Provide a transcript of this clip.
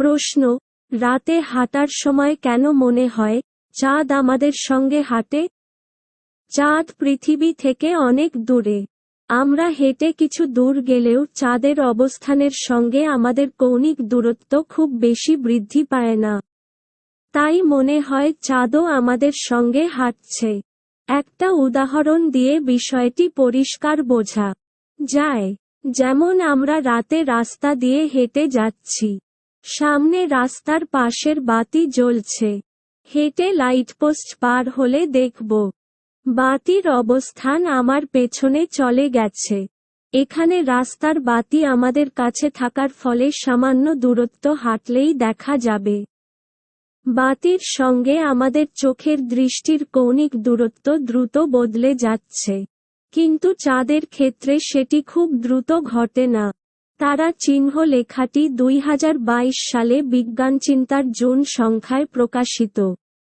প্রশ্ন, রাতে হাঁটার সময় কেন মনে হয়, চাঁদ আমাদের সঙ্গে হাঁটে? চাঁদ পৃথিবী থেকে অনেক দূরে। আমরা হেঁটে কিছু দূর গেলেও চাঁদের অবস্থানের সঙ্গে আমাদের কৌণিক দূরত্ব খুব বেশি বৃদ্ধি পায় না। তাই মনে হয় চাঁদও আমাদের সঙ্গে হাঁটছে। একটা উদাহরণ দিয়ে বিষয়টি পরিষ্কার বোঝা যায়। যেমন আমরা রাতে রাস্তা দিয়ে হেঁটে যাচ্ছি। সামনে রাস্তার পাশের বাতি জ্বলছে। হেঁটে লাইটপোস্ট পার হলে দেখব। বাতির অবস্থান আমার পেছনে চলে গেছে। এখানে রাস্তার বাতি আমাদের কাছে থাকার ফলে সামান্য দূরত্ব হাঁটলেই দেখা যাবে। বাতির সঙ্গে আমাদের চোখের দৃষ্টির কৌণিক দূরত্ব দ্রুত বদলে যাচ্ছে। কিন্তু চাঁদের ক্ষেত্রে সেটি খুব দ্রুত ঘটে না। তারা চিহ্ন লেখাটি দুই হাজার বাইশ সালে বিজ্ঞানচিন্তার জুন সংখ্যায় প্রকাশিত।